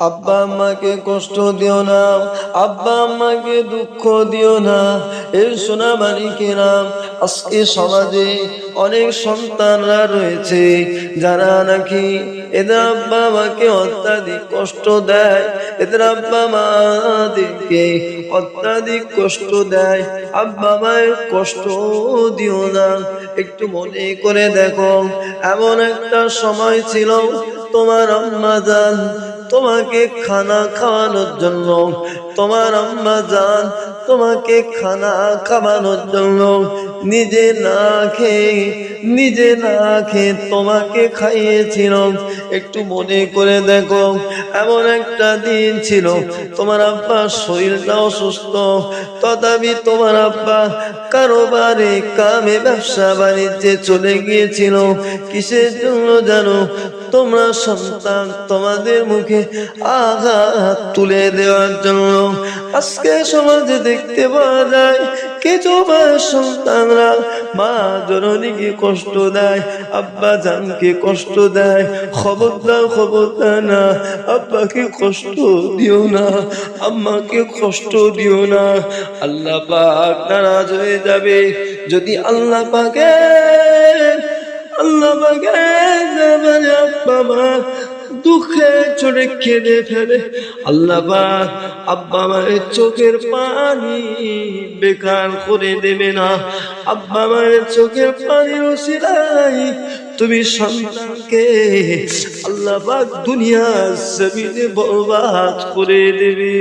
আব্বা আম্মাকে কষ্ট দিও না, আব্বা আম্মাকে দুঃখ দিও না। এর সোনা মালিকেরা আজকে সমাজে অনেক সন্তানরা রয়েছে, যারা নাকি এদের আব্বা মাকে অত্যাধিক কষ্ট দেয়। এদের আব্বা মাদেরকে অত্যাধিক কষ্ট দেয়। আব্বা মায়ের কষ্ট দিও না। একটু মনে করে দেখো, এমন একটা সময় ছিল তোমার আম্মা জান তোমাকে খানা খাওয়ানোর জন্য, তোমার আম্মা জান তোমাকে খানা খাওয়ানোর জন্য। নিজে না খেয়ে, নিজে না খেয়ে তোমাকে খাইয়েছিল একটু মনে করে দেখো, এমন একটা দিন ছিল। তোমার আব্বার শরীরটা অসুস্থ। তথাপি তোমার আব্বা কারোবারে কামে ব্যবসা বাণিজ্যে চলে গিয়েছিল। কিসের জন্য জানো? তোমরা সন্তান তোমাদের মুখে আঘাত তুলে দেওয়ার জন্য আজকে সমাজে দেখতে পাওয়া যায়, কিছু সন্তানরা মা জননীকে কষ্ট দেয়, আব্বা জানকে কষ্ট দেয় খবর দাও খবর দেয় না, আব্বাকে কষ্ট দিও না, আম্মাকে কষ্ট দিও না। আল্লাহ পাক নারাজ হয়ে যাবে যদি আল্লাহ পাকে আল্লাহ পাকে যাবে আব্বা মা দুঃখে চড়ে কেঁদে ফেলে। আল্লাহ আব্বা মায়ের চোখের পানি বেকার করে দেবে না। আব্বা মায়ের চোখের পানি ওসিলাই তুমি সন্তানকে আল্লাহ দুনিয়া জমিনে বরবাদ করে দেবে।